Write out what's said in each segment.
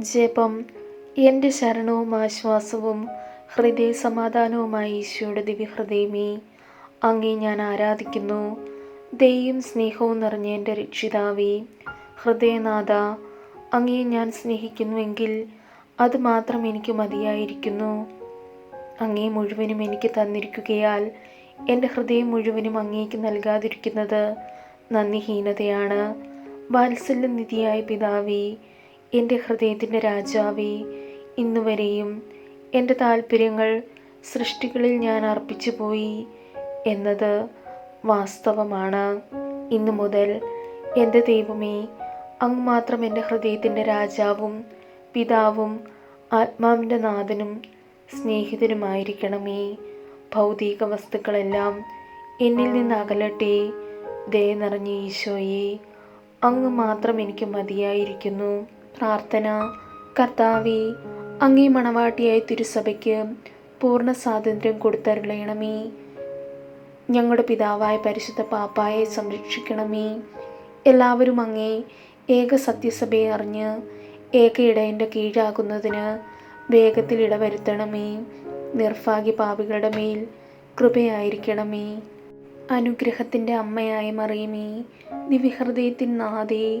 ജപം എന്റെ ശരണവും ആശ്വാസവും ഹൃദയ സമാധാനവുമായി ഈശോയുടെ ദിവ്യഹൃദയമേ അങ്ങേ ഞാൻ ആരാധിക്കുന്നു. ദയും സ്നേഹവും നിറഞ്ഞ എന്റെ രക്ഷിതാവേ ഹൃദയനാഥ അങ്ങേ ഞാൻ സ്നേഹിക്കുന്നുവെങ്കിൽ അത് മാത്രം എനിക്ക് മതിയായിരിക്കുന്നു. അങ്ങേ മുഴുവനും എനിക്ക് തന്നിരിക്കുകയാൽ എന്റെ ഹൃദയം മുഴുവനും അങ്ങേക്ക് നൽകാതിരിക്കുന്നത് നന്ദിഹീനതയാണ്. വാത്സല്യനിധിയായ പിതാവേ എന്റെ ഹൃദയത്തിന്റെ രാജാവേ ഇന്നുവരെയും എന്റെ താല്പര്യങ്ങൾ സൃഷ്ടികളിൽ ഞാൻ അർപ്പിച്ചു പോയി എന്നത് വാസ്തവമാണ്. ഇന്നു മുതൽ എന്റെ ദൈവമേ അങ്ങ് മാത്രം എന്റെ ഹൃദയത്തിന്റെ രാജാവും പിതാവും ആത്മാവിന്റെ നാഥനും സ്നേഹിതനുമായിരിക്കണമേ. ഭൗതിക വസ്തുക്കളെല്ലാം എന്നിൽ നിന്ന് അകലട്ടെ ദയ നിറഞ്ഞ ഈശോയെ അങ്ങ് മാത്രം എനിക്ക് മതിയായിരിക്കുന്നു. പ്രാർത്ഥന കർത്താവെ അങ്ങേ മണവാട്ടിയായ തിരുസഭയ്ക്ക് പൂർണ സ്വാതന്ത്ര്യം കൊടുത്തരുളയണമേ ഞങ്ങളുടെ പിതാവായ പരിശുദ്ധ പാപ്പായെ സംരക്ഷിക്കണമേ. എല്ലാവരും അങ്ങേ ഏക സത്യസഭയെ അറിഞ്ഞ് ഏക ഇടയന്റെ കീഴാകുന്നതിന് വേഗത്തിൽ ഇടവരുത്തണമേ. നിർഭാഗ്യ പാപികളുടെ മേൽ കൃപയായിരിക്കണമേ. അനുഗ്രഹത്തിന്റെ അമ്മയായ മറിയമേ ദിവ്യഹൃദയത്തിൻ നാഥേ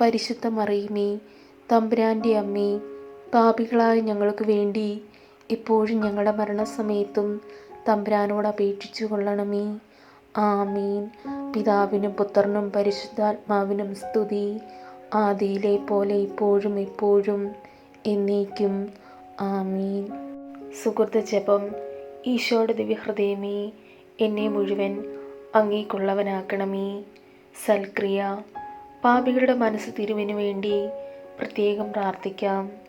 പരിശുദ്ധ മറിയുമേ തമ്പുരാന്റെ അമ്മേ പാപികളായ ഞങ്ങൾക്ക് വേണ്ടി ഇപ്പോഴും ഞങ്ങളുടെ മരണസമയത്തും തമ്പുരാനോട് അപേക്ഷിച്ചു കൊള്ളണമേ. ആമീൻ. പിതാവിനും പുത്രനും പരിശുദ്ധാത്മാവിനും സ്തുതി. ആദിയിലെ പോലെ ഇപ്പോഴും എപ്പോഴും എന്നേക്കും. ആമീൻ. സുഹൃത്ത് ജപം. ഈശോയുടെ ദിവ്യഹൃദയമേ എന്നെ മുഴുവൻ അങ്ങേക്കുള്ളവനാക്കണമേ. സൽക്രിയ. പാപികളുടെ മനസ്സ് തിരുവിനു വേണ്ടി പ്രത്യേകം പ്രാർത്ഥിക്കാം.